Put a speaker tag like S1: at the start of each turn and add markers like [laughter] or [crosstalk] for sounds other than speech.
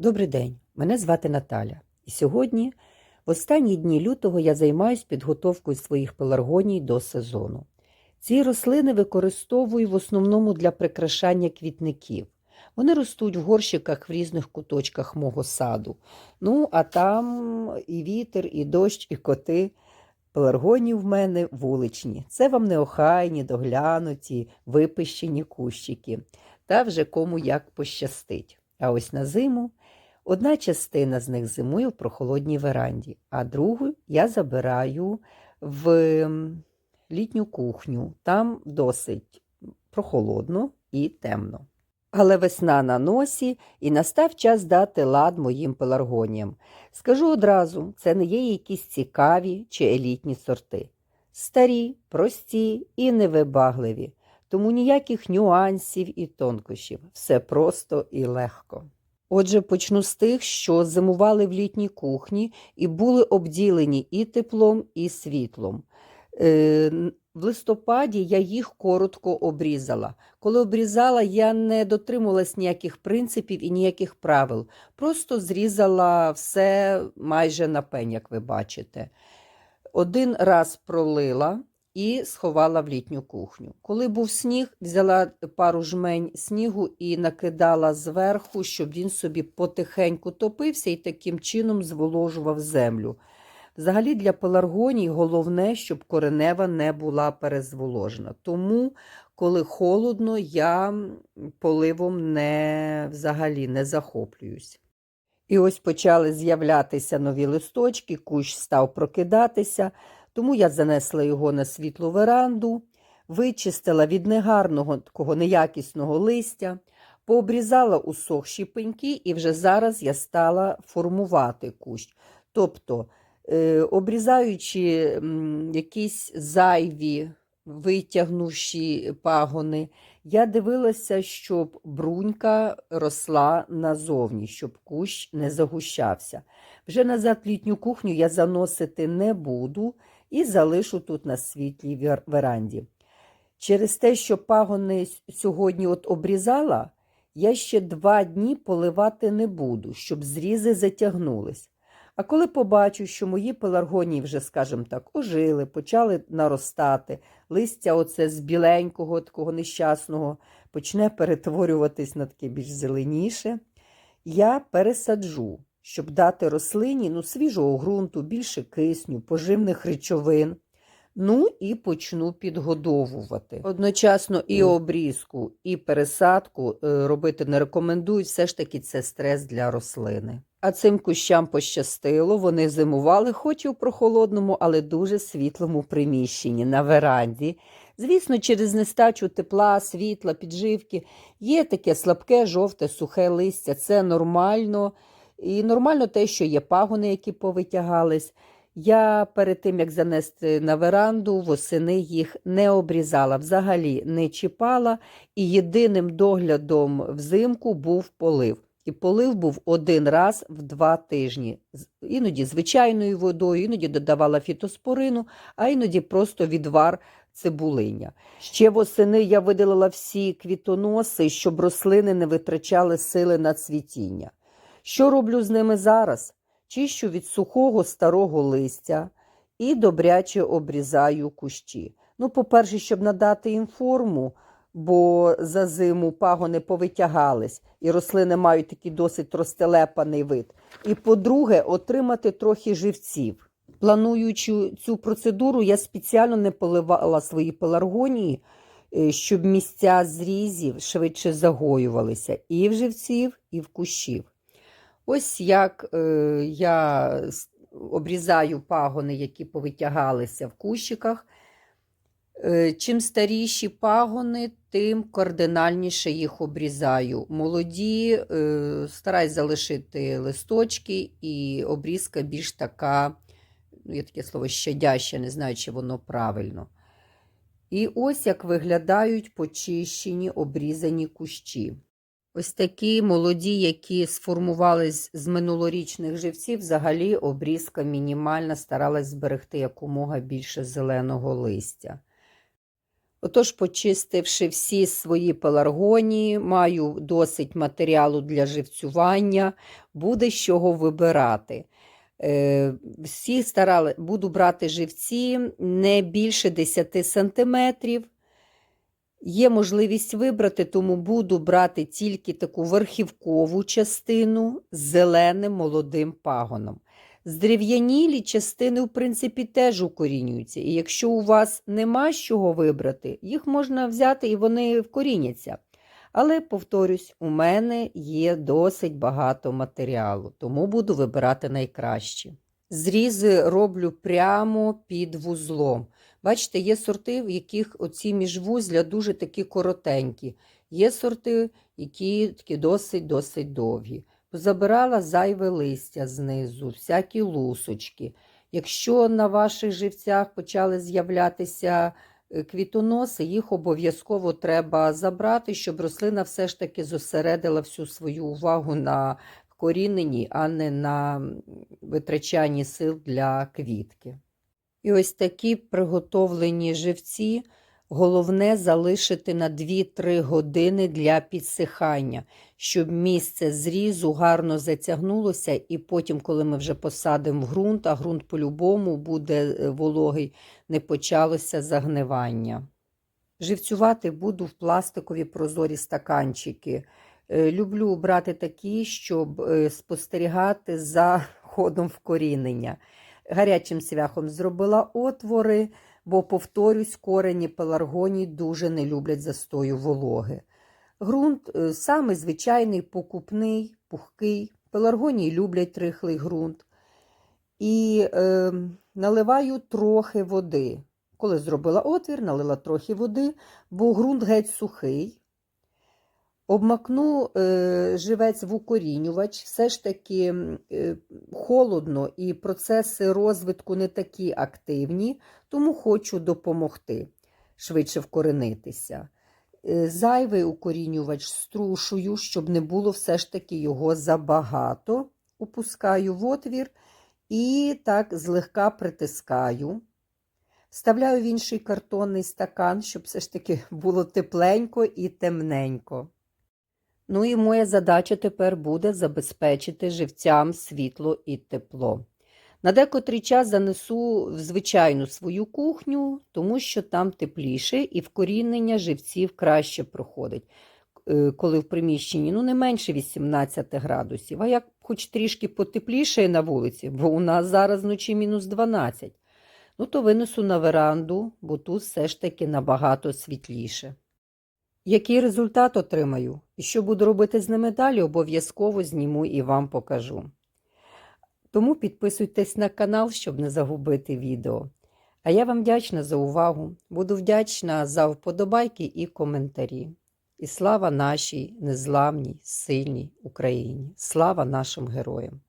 S1: Добрий день, мене звати Наталя. І сьогодні, в останні дні лютого, я займаюся підготовкою своїх пеларгоній до сезону. Ці рослини використовую в основному для прикрашання квітників. Вони ростуть в горщиках в різних куточках мого саду. Ну, а там і вітер, і дощ, і коти. Пеларгонії в мене вуличні. Це вам не охайні, доглянуті, випищені кущики. Та вже кому як пощастить. А ось на зиму одна частина з них зимує в прохолодній веранді, а другу я забираю в літню кухню. Там досить прохолодно і темно. Але весна на носі, і настав час дати лад моїм пеларгоніям. Скажу одразу, це не є якісь цікаві чи елітні сорти. Старі, прості і невибагливі, тому ніяких нюансів і тонкощів. Все просто і легко. Отже, почну з тих, що зимували в літній кухні і були обділені і теплом, і світлом. Е, В листопаді я їх коротко обрізала. Коли обрізала, я не дотримувалась ніяких принципів і ніяких правил. Просто зрізала все майже на пень, як ви бачите. Один раз пролила і сховала в літню кухню. Коли був сніг, взяла пару жмень снігу і накидала зверху, щоб він собі потихеньку топився і таким чином зволожував землю. Взагалі для пеларгоній головне, щоб коренева не була перезволожена. Тому, коли холодно, я поливом не, взагалі не захоплююсь. І ось почали з'являтися нові листочки, кущ став прокидатися, тому я занесла його на світлу веранду, вичистила від негарного такого неякісного листя, пообрізала усохші пеньки, і вже зараз я стала формувати кущ. Тобто, е, обрізаючи якісь зайві, витягнувші пагони, я дивилася, щоб брунька росла назовні, щоб кущ не загущався. Вже назад літню кухню я заносити не буду і залишу тут на світлій веранді. Через те, що пагони сьогодні от обрізала, я ще два дні поливати не буду, щоб зрізи затягнулись. А коли побачу, що мої пеларгонії вже, скажімо так, ожили, почали наростати, листя оце з біленького, такого нещасного, почне перетворюватись на таке більш зеленіше, я пересаджу, щоб дати рослині ну, свіжого ґрунту, більше кисню, поживних речовин. Ну і почну підгодовувати. Одночасно і обрізку, і пересадку е, робити не рекомендують. Все ж таки це стрес для рослини. А цим кущам пощастило, вони зимували, хоч і у прохолодному, але дуже світлому приміщенні на веранді. Звісно, через нестачу тепла, світла, підживки є таке слабке, жовте, сухе листя. Це нормально. І нормально те, що є пагони, які повитягались. Я перед тим, як занести на веранду, восени їх не обрізала, взагалі не чіпала, і єдиним доглядом взимку був полив. І полив був один раз в два тижні. Іноді звичайною водою, іноді додавала фітоспорину, а іноді просто відвар цибулиня. Ще восени я видалила всі квітоноси, щоб рослини не витрачали сили на цвітіння. Що роблю з ними зараз? Чищу від сухого старого листя і добряче обрізаю кущі. Ну, по-перше, щоб надати їм форму, бо за зиму пагони повитягались, і рослини мають такий досить розтелепаний вид. І по-друге, отримати трохи живців. Плануючи цю процедуру, я спеціально не поливала свої пеларгонії, е, щоб місця зрізів швидше загоювалися і в живців, і в кущів. Ось як е, я обрізаю пагони, які повитягалися в кущиках. Е, чим старіші пагони, тим кардинальніше їх обрізаю. Молоді е, стараюсь залишити листочки, і обрізка більш така, ну, є таке слово щадяще, не знаю, чи воно правильно. І ось як виглядають почищені обрізані кущі. Ось такі молоді, які сформувались з минулорічних живців, взагалі обрізка мінімальна, старалась зберегти якомога більше зеленого листя. Отож, почистивши всі свої пеларгонії, маю досить матеріалу для живцювання, буде з чого вибирати. Е, Всі старали, буду брати живці не більше 10 сантиметрів. Є можливість вибрати, тому буду брати тільки таку верхівкову частину з зеленим молодим пагоном. Здерев'янілі частини, в принципі, теж укорінюються. І якщо у вас нема з чого вибрати, їх можна взяти і вони вкоріняться. Але, повторюсь, у мене є досить багато матеріалу, тому буду вибирати найкращі. Зрізи роблю прямо під вузлом. Бачите, є сорти, в яких оці міжвузля дуже такі коротенькі. Є сорти, які такі досить-досить довгі. Позабирала зайве листя знизу, всякі лусочки. Якщо на ваших живцях почали з'являтися е, квітоноси, їх обов'язково треба забрати, щоб рослина все ж таки зосередила всю свою увагу на коріненні, а не на витрачанні сил для квітки. І ось такі приготовлені живці головне залишити на 2-3 години для підсихання, щоб місце зрізу гарно затягнулося, і потім, коли ми вже посадимо в ґрунт, а ґрунт по-любому буде е, вологий, не почалося загнивання. Живцювати буду в пластикові прозорі стаканчики. Е, Люблю брати такі, щоб е, спостерігати за [laughs] ходом вкорінення. Гарячим цвяхом зробила отвори, бо, повторюсь, корені пеларгоній дуже не люблять застою вологи. Ґрунт е, саме звичайний, покупний, пухкий. Пеларгонії люблять рихлий ґрунт. І е, наливаю трохи води. Коли зробила отвір, налила трохи води, бо ґрунт геть сухий. Обмакну е, живець в укорінювач, все ж таки е, холодно і процеси розвитку не такі активні, тому хочу допомогти швидше вкоренитися. Е, Зайвий укорінювач струшую, щоб не було все ж таки його забагато. Опускаю в отвір і так злегка притискаю. Вставляю в інший картонний стакан, щоб все ж таки було тепленько і темненько. Ну і моя задача тепер буде забезпечити живцям світло і тепло. На декотрий час занесу в звичайну свою кухню, тому що там тепліше і вкорінення живців краще проходить, е, коли в приміщенні ну, не менше 18 градусів. А як хоч трішки потепліше на вулиці, бо у нас зараз вночі мінус 12, ну то винесу на веранду, бо тут все ж таки набагато світліше. Який результат отримаю і що буду робити з ними далі, обов'язково зніму і вам покажу. Тому підписуйтесь на канал, щоб не загубити відео. А я вам вдячна за увагу. Буду вдячна за вподобайки і коментарі. І слава нашій незламній, сильній Україні! Слава нашим героям!